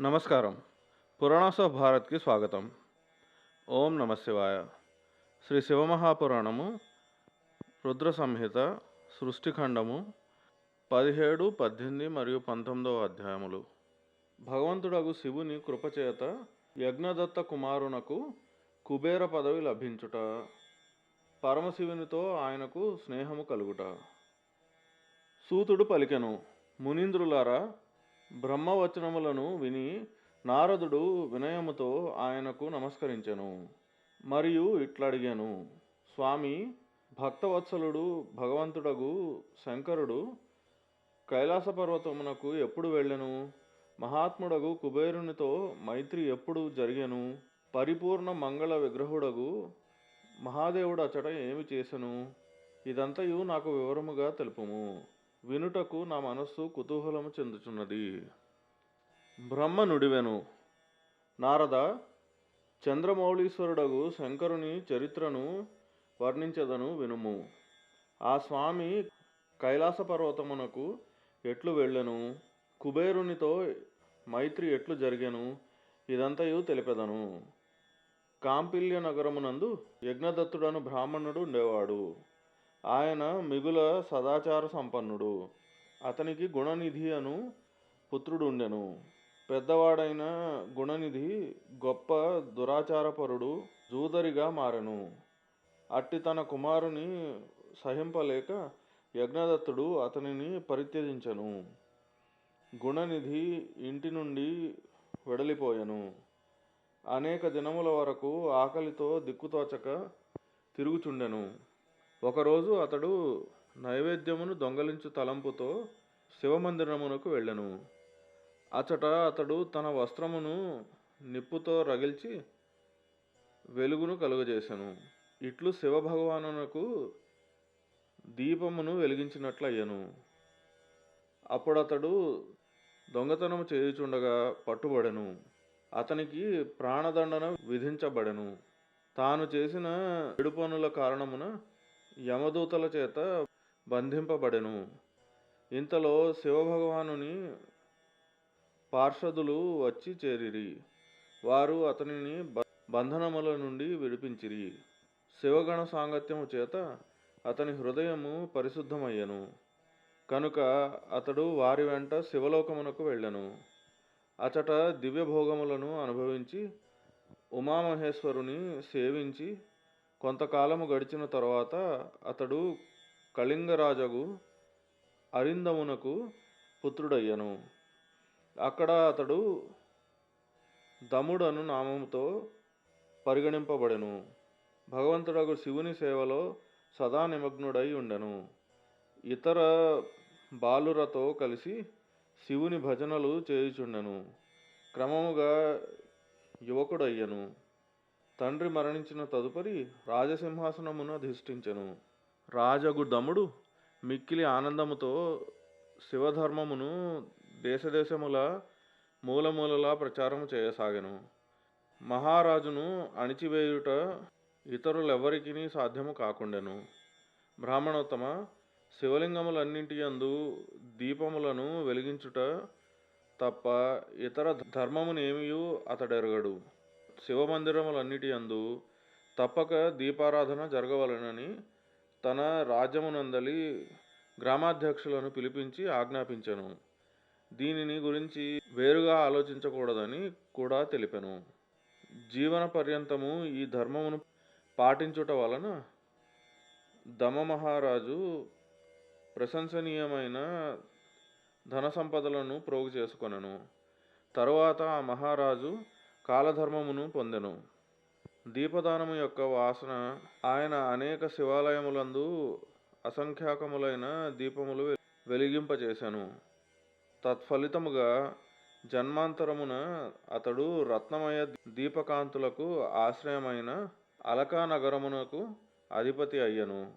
నమస్కారం. పురాణోత్సవ భారత్కి స్వాగతం. ఓం నమ శివాయ. శ్రీ శివమహాపురాణము రుద్ర సంహిత సృష్టిఖండము పదిహేడు పద్దెనిమిది మరియు పంతొమ్మిదవ అధ్యాయములు. భగవంతుడగు శివుని కృపచేత యజ్ఞదత్త కుమారునకు కుబేర పదవి లభించుట పరమశివునితో ఆయనకు స్నేహము కలుగుట. సూతుడు పలికెను మునీంద్రులారా బ్రహ్మవచనములను విని నారదుడు వినయముతో ఆయనకు నమస్కరించెను. మరియు ఇట్లడిగాను స్వామి భక్తవత్సలుడు భగవంతుడగు శంకరుడు కైలాస పర్వతమునకు ఎప్పుడు వెళ్ళెను? మహాత్ముడగు కుబేరునితో మైత్రి ఎప్పుడు జరిగెను? పరిపూర్ణ మంగళ విగ్రహుడగు మహాదేవుడు అచట ఏమి చేసెను? ఇదంతయు నాకు వివరముగా తెలుపుము. వినుటకు నా మనస్సు కుతూహలము చెందుచున్నది. బ్రహ్మ నుడివెను నారద చంద్రమౌళీశ్వరుడగు శంకరుని చరిత్రను వర్ణించదను వినుము. ఆ స్వామి కైలాస పర్వతమునకు ఎట్లు వెళ్ళెను? కుబేరునితో మైత్రి ఎట్లు జరిగెను? ఇదంతయు తెలిపెదను. కాంపిల్య నగరమునందు యజ్ఞదత్తుడను బ్రాహ్మణుడు ఉండేవాడు. ఆయన మిగుల సదాచార సంపన్నుడు. అతనికి గుణనిధి అను పుత్రుడుండెను. పెద్దవాడైన గుణనిధి గొప్ప దురాచారపరుడు జూదరిగా మారెను. అట్టి తన కుమారుని సహింపలేక యజ్ఞదత్తుడు అతనిని పరిత్యజించెను. గుణనిధి ఇంటి నుండి వెడలిపోయెను. అనేక దినముల వరకు ఆకలితో దిక్కుతోచక తిరుగుచుండెను. ఒకరోజు అతడు నైవేద్యమును దొంగలించు తలంపుతో శివమందిరమునకు వెళ్ళెను. అచట అతడు తన వస్త్రమును నిప్పుతో రగిల్చి వెలుగును కలుగజేశాను ఇట్లు శివభగవానునకు దీపమును వెలిగించినట్లయ్యను. అప్పుడతడు దొంగతనము చేయుచుండగా పట్టుబడెను. అతనికి ప్రాణదండన విధించబడెను. తాను చేసిన విడుపనుల కారణమున యమదూతల చేత బంధింపబడెను. ఇంతలో శివభగవానుని పార్షదులు వచ్చి చేరిరి. వారు అతనిని బ- బంధనముల నుండి విడిపించిరి. శివగణ సాంగత్యము చేత అతని హృదయము పరిశుద్ధమయ్యను. కనుక అతడు వారి వెంట శివలోకమునకు వెళ్ళను. అచట దివ్య భోగములను అనుభవించి ఉమామహేశ్వరుని సేవించి కొంతకాలము గడిచిన తరువాత అతడు కళింగరాజగు అరిందమునకు పుత్రుడయ్యను. అక్కడ అతడు దముడను నామముతో పరిగణింపబడెను. భగవంతుడగు శివుని సేవలో సదా నిమగ్నుడై ఉండెను. ఇతర బాలురతో కలిసి శివుని భజనలు చేయుచుండెను. క్రమముగా యువకుడయ్యను. తండ్రి మరణించిన తదుపరి రాజసింహాసనమును అధిష్ఠించెను రాజగుదముడు మిక్కిలి ఆనందముతో శివధర్మమును దేశదేశముల మూలమూలలా ప్రచారము చేయసాగెను. మహారాజును అణిచివేయుట ఇతరులెవ్వరికీ సాధ్యము కాకుండెను. బ్రాహ్మణోత్తమ శివలింగములన్నింటి యందు దీపములను వెలిగించుట తప్ప ఇతర ధర్మమునేమియూ అతడెరగడు. శివమందిరములన్నిటి అందు తప్పక దీపారాధన జరగవలెనని తన రాజ్యమునందలి గ్రామాధ్యక్షులను పిలిపించి ఆజ్ఞాపించెను. దీనిని గురించి వేరుగా ఆలోచించకూడదని కూడా తెలిపెను. జీవన పర్యంతము ఈ ధర్మమును పాటించుట వలన దమ మహారాజు ప్రశంసనీయమైన ధన సంపదలను ప్రోగు చేసుకొనెను. తరువాత ఆ మహారాజు కాలధర్మమును పొందెను. దీపదానము యొక్క వాసన ఆయన అనేక శివాలయములందు అసంఖ్యాకములైన దీపములు వె- తత్ఫలితముగా జన్మాంతరమున అతడు రత్నమయ దీపకాంతులకు ఆశ్రయమైన అలకా నగరమునకు అధిపతి అయ్యను.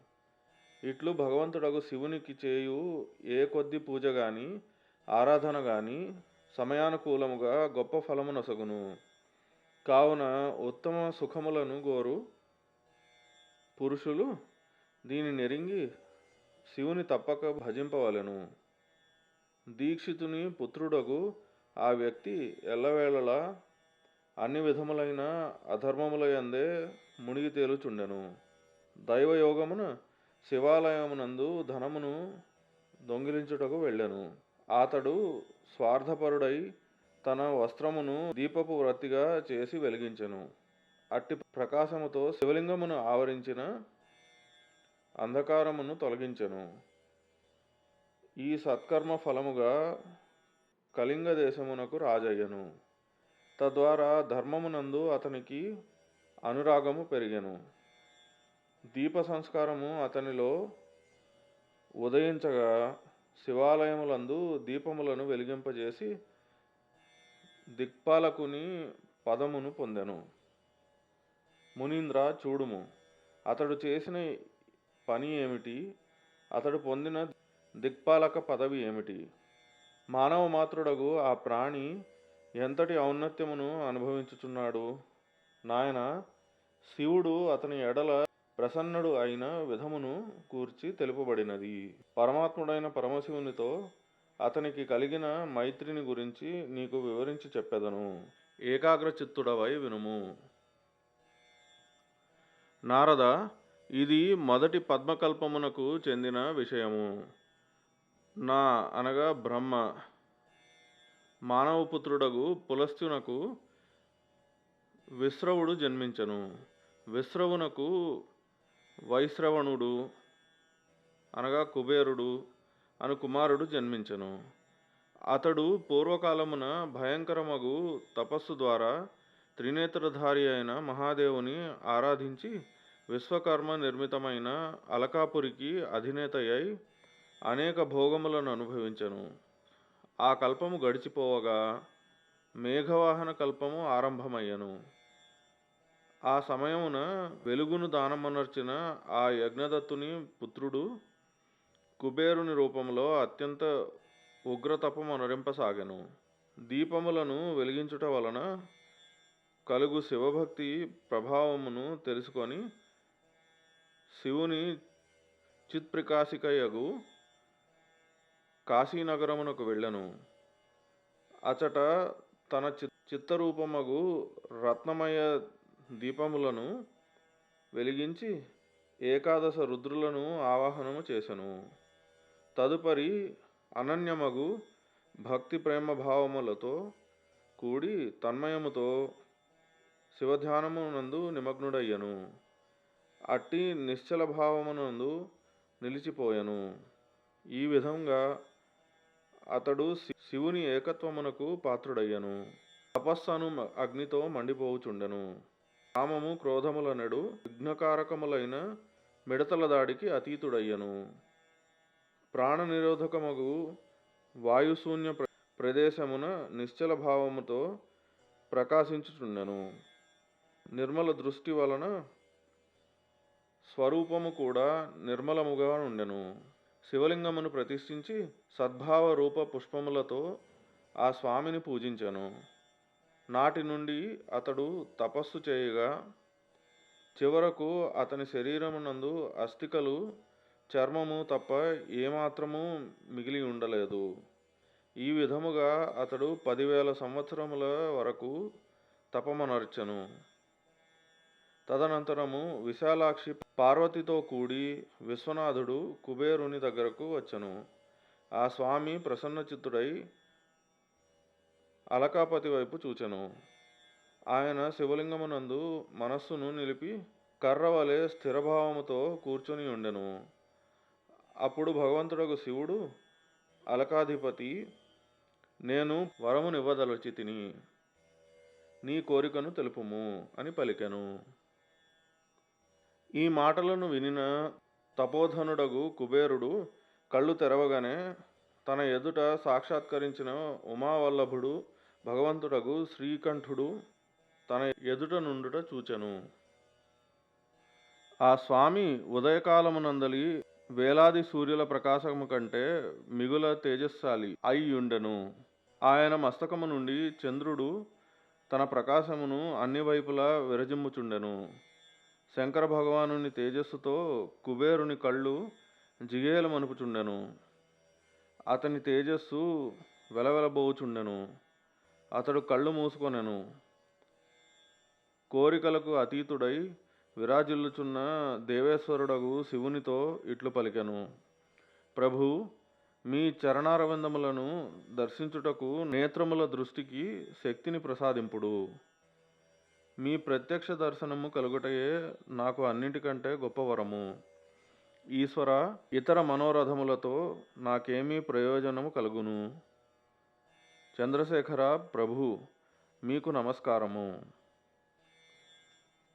ఇట్లు భగవంతుడకు శివునికి చేయు ఏ కొద్ది పూజ గాని ఆరాధన గాని సమయానుకూలముగా గొప్ప ఫలమునొసగును. కావున ఉత్తమ సుఖములను గోరు పురుషులు దీని నెరింగి శివుని తప్పక భజింపవలెను. దీక్షితుని పుత్రుడగు ఆ వ్యక్తి ఎల్లవేళలా అన్ని విధములైన అధర్మముల యందే మునిగి తేలుచుండెను. దైవయోగమున శివాలయమునందు ధనమును దొంగిలించుటకు వెళ్ళెను. అతడు స్వార్థపరుడై తన వస్త్రమును దీపపు వృత్తిగా చేసి వెలిగించెను. అట్టి ప్రకాశముతో శివలింగమును ఆవరించిన అంధకారమును తొలగించెను. ఈ సత్కర్మ ఫలముగా కళింగ దేశమునకు రాజయ్యను. తద్వారా ధర్మమునందు అతనికి అనురాగము పెరిగెను. దీప సంస్కారము అతనిలో ఉదయించగా శివాలయములందు దీపములను వెలిగింపజేసి దిక్పాలకుని పదమును పొందెను. మునీంద్ర చూడుము. అతడు చేసిన పని ఏమిటి? అతడు పొందిన దిక్పాలక పదవి ఏమిటి? మానవ మాతృడగు ఆ ప్రాణి ఎంతటి ఔన్నత్యమును అనుభవించుచున్నాడు? నాయన శివుడు అతని ఎడల ప్రసన్నుడు అయిన విధమును కూర్చి తెలుపబడినది. పరమాత్ముడైన పరమశివునితో అతనికి కలిగిన మైత్రిని గురించి నీకు వివరించి చెప్పెదను. ఏకాగ్రచిత్తుడవై వినుము. నారద ఇది మొదటి పద్మకల్పమునకు చెందిన విషయము. నా అనగా బ్రహ్మ. మానవపుత్రుడగు పులస్త్యునకు విశ్రవుడు జన్మించను. విశ్రవునకు వైశ్రవణుడు అనగా కుబేరుడు. అను కుమారుడు జన్మించెను. అతడు పూర్వకాలమున భయంకరమగు తపస్సు ద్వారా త్రినేత్రధారి అయిన మహాదేవుని ఆరాధించి విశ్వకర్మ నిర్మితమైన అలకాపురికి అధినేత అయి అనేక భోగములను అనుభవించెను. ఆ కల్పము గడిచిపోవగా మేఘవాహన కల్పము ఆరంభమయ్యను. ఆ సమయమున వెలుగును దానమనర్చిన ఆ యజ్ఞదత్తుని పుత్రుడు కుబేరుని రూపంలో అత్యంత ఉగ్రతపము అనురింపసాగెను. దీపములను వెలిగించుట వలన కలుగు శివభక్తి ప్రభావమును తెలుసుకొని శివుని చిత్ప్రకాశికయగు కాశీనగరమునకు వెళ్ళను. అచట తన చిత్ చిత్తరూపమగు రత్నమయ దీపములను వెలిగించి ఏకాదశ రుద్రులను ఆవాహనము చేసెను. తదుపరి అనన్యమగు భక్తి ప్రేమ భావములతో కూడి తన్మయముతో శివధ్యానమునందు నిమగ్నుడయ్యను. అట్టి నిశ్చల భావమునందు నిలిచిపోయెను. ఈ విధంగా అతడు శి- శివుని ఏకత్వమునకు పాత్రుడయ్యను. తపస్సను అగ్నితో మండిపోవుచుండెను. కామము క్రోధములనడు విఘ్నకారకములైన మిడతల దాడికి అతీతుడయ్యను. ప్రాణ నిరోధకమగు వాయుశూన్య ప్ర- ప్రదేశమున నిశ్చల భావముతో ప్రకాశించుచుండెను. నిర్మల దృష్టి వలన స్వరూపము కూడా నిర్మలముగా ఉండెను శివలింగమును ప్రతిష్ఠించి సద్భావ రూప పుష్పములతో ఆ స్వామిని పూజించెను. నాటి నుండి అతడు తపస్సు చేయగా చివరకు అతని శరీరమునందు అస్థికలు చర్మము తప్ప ఏమాత్రము మిగిలి ఉండలేదు. ఈ విధముగా అతడు పదివేల సంవత్సరముల వరకు తపమనర్చను. తదనంతరము విశాలాక్షి పార్వతితో కూడి విశ్వనాథుడు కుబేరుని దగ్గరకు వచ్చను. ఆ స్వామి ప్రసన్నచిత్తుడై అలకాపతి వైపు చూచెను. ఆయన శివలింగమునందు మనస్సును నిలిపి కర్రవలె స్థిరభావముతో కూర్చొని ఉండెను. అప్పుడు భగవంతుడకు శివుడు అలకాధిపతి నేను వరమునివ్వదలచి తిని నీ కోరికను తెలుపుము అని పలికెను. ఈ మాటలను వినిన తపోధనుడగు కుబేరుడు కళ్ళు తెరవగానే తన ఎదుట సాక్షాత్కరించిన ఉమావల్లభుడు భగవంతుడగు శ్రీకంఠుడు తన ఎదుట నుండుట చూచెను. ఆ స్వామి ఉదయకాలమునందలి వేలాది సూర్యుల ప్రకాశము కంటే మిగుల తేజస్శాలి అయి ఉండెను ఆయన మస్తకము నుండి చంద్రుడు తన ప్రకాశమును అన్ని వైపులా విరజిమ్ముచుండెను. శంకర భగవానుని తేజస్సుతో కుబేరుని కళ్ళు జిగేలమనుపుచుండెను. అతని తేజస్సు వెలవెలబోచుండెను. అతడు కళ్ళు మూసుకొనెను. కోరికలకు అతీతుడై విరాజిల్లుచున్న దేవేశ్వరుడగు శివునితో ఇట్లు పలికెను. ప్రభు మీ చరణారవిందములను దర్శించుటకు నేత్రముల దృష్టికి శక్తిని ప్రసాదింపుడు. మీ ప్రత్యక్ష దర్శనము కలుగుటయే నాకు అన్నిటికంటే గొప్ప వరము. ఈశ్వర ఇతర మనోరథములతో నాకేమీ ప్రయోజనము కలుగును. చంద్రశేఖర ప్రభు మీకు నమస్కారము.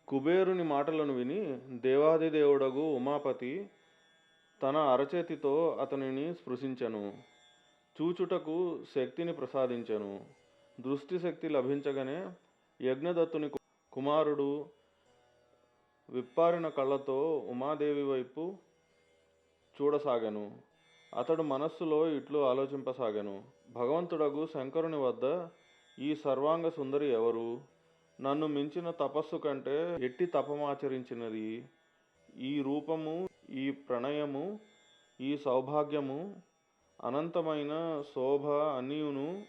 కుబేరుని మాటలను విని దేవాదిదేవుడగు ఉమాపతి తన అరచేతితో అతనిని స్పృశించెను. చూచుటకు శక్తిని ప్రసాదించెను. దృష్టి శక్తి లభించగానే యజ్ఞదత్తుని కుమారుడు విప్పారిన కళ్ళతో ఉమాదేవి వైపు చూడసాగాను. అతడు మనస్సులో ఇట్లు ఆలోచింపసాగాను. భగవంతుడగు శంకరుని వద్ద ఈ సర్వాంగ సుందరి ఎవరు? నన్ను మించిన తపస్సు కంటే ఎట్టి తపమాచరించినది ఈ రూపము ఈ ప్రణయము ఈ సౌభాగ్యము అనంతమైన శోభ అన్యును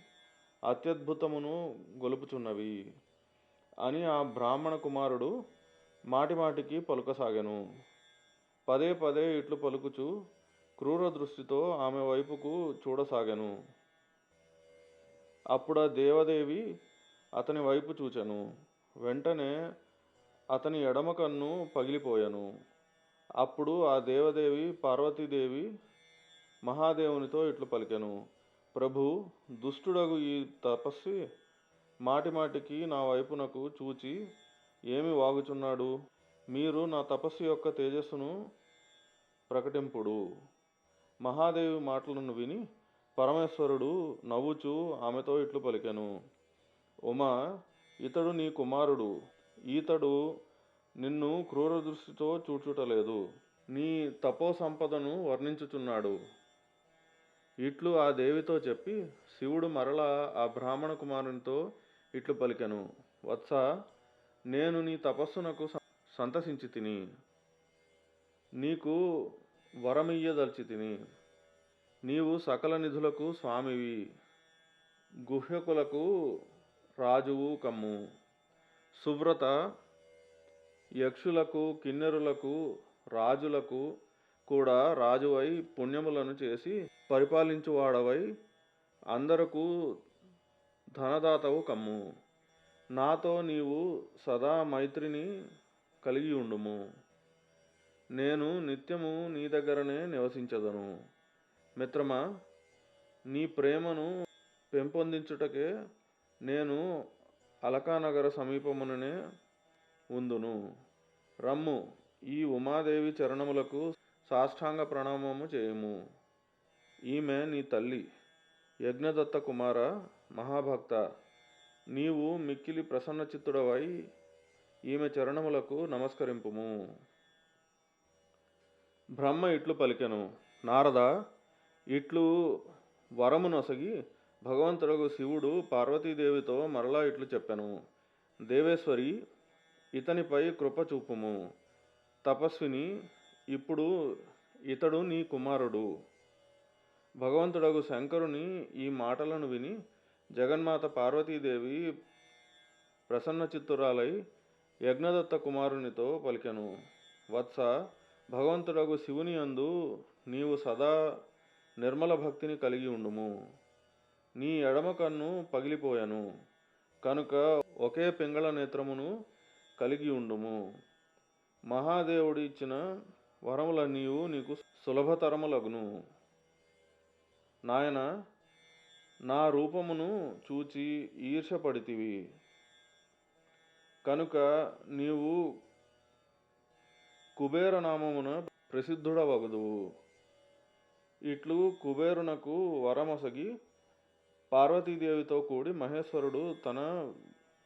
అత్యద్భుతమును గొలుపుచున్నవి అని ఆ బ్రాహ్మణ కుమారుడు మాటిమాటికి పలుకసాగాను. పదే పదే ఇట్లు పలుకుచు క్రూర దృష్టితో ఆమె వైపుకు చూడసాగాను. అప్పుడు ఆ దేవదేవి అతని వైపు చూచాను. వెంటనే అతని ఎడమ కన్ను పగిలిపోయాను. అప్పుడు ఆ దేవదేవి పార్వతీదేవి మహాదేవునితో ఇట్లు పలికెను. ప్రభు దుష్టుడగు ఈ తపస్వి మాటిమాటికి నా వైపునకు చూచి ఏమి వాగుచున్నాడు? మీరు నా తపస్సు యొక్క తేజస్సును ప్రకటింపుడు. మహాదేవి మాటలను విని పరమేశ్వరుడు నవ్వుచూ ఆమెతో ఇట్లు పలికెను. ఉమా ఇతడు నీ కుమారుడు. ఈతడు నిన్ను క్రూర దృష్టితో చూచుటలేదు. నీ తపో సంపదను వర్ణించుచున్నాడు. ఇట్లు ఆ దేవితో చెప్పి శివుడు మరలా ఆ బ్రాహ్మణ కుమారునితో ఇట్లు పలికెను. వత్స నేను నీ తపస్సునకు సంతసించి తిని నీకు వరమియ్యదల్చి తిని నీవు సకల నిధులకు స్వామివి. గుహ్యకులకు రాజువు కమ్ము సువ్రత యక్షులకు కిన్నెరులకు రాజులకు కూడా రాజువై పుణ్యములను చేసి పరిపాలించువాడవై అందరకు ధనదాతవు కమ్ము. నాతో నీవు సదా మైత్రిని కలిగి ఉండుము నేను నిత్యము నీ దగ్గరనే నివసించదను. మిత్రమా నీ ప్రేమను పెంపొందించుటకే నేను అలకానగర సమీపముననే ఉందును. రమ్ము ఈ ఉమాదేవి చరణములకు సాష్టాంగ ప్రణామము చేయము. ఈమె నీ తల్లి యజ్ఞదత్త కుమార మహాభక్త. నీవు మిక్కిలి ప్రసన్నచిత్తుడవై ఈమె చరణములకు నమస్కరింపుము. బ్రహ్మ ఇట్లు పలికెను. నారద ఇట్లు వరము భగవంతుడు భగవంతుడగు శివుడు పార్వతీదేవితో మరలా ఇట్లు చెప్పెను. దేవేశ్వరి ఇతనిపై కృప చూపుము. తపస్విని ఇప్పుడు ఇతడు నీ కుమారుడు. భగవంతుడగు శంకరుని ఈ మాటలను విని జగన్మాత పార్వతీదేవి ప్రసన్న చిత్తురాలై యజ్ఞదత్త కుమారునితో పలికెను. వత్స భగవంతుడగు శివుని యందు నీవు సదా నిర్మల భక్తిని కలిగి ఉండుము. నీ ఎడమ కన్ను పగిలిపోయాను కనుక ఒకే పింగళ నేత్రమును కలిగి ఉండుము. మహాదేవుడు ఇచ్చిన వరములన్నీయు నీకు సులభతరములగును. నాయన నా రూపమును చూచి ఈర్షపడితివి కనుక నీవు కుబేర నామమున ప్రసిద్ధుడవగదువు. ఇట్లు కుబేరునకు వరమొసగి పార్వతీదేవితో కూడి మహేశ్వరుడు తన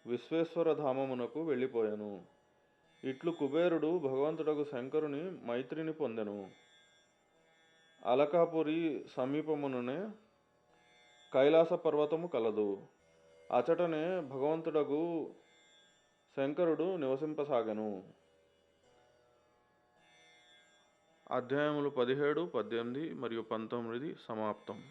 విశ్వేశ్వర ధామమునకు వెళ్ళిపోయాను. ఇట్లు కుబేరుడు భగవంతుడకు శంకరుని మైత్రిని పొందెను. అలకాపురి సమీపముననే కైలాస పర్వతము కలదు. అచటనే భగవంతుడగు శంకరుడు నివసింపసాగెను. అధ్యాయములు పదిహేడు పద్దెనిమిది మరియు పంతొమ్మిది సమాప్తం.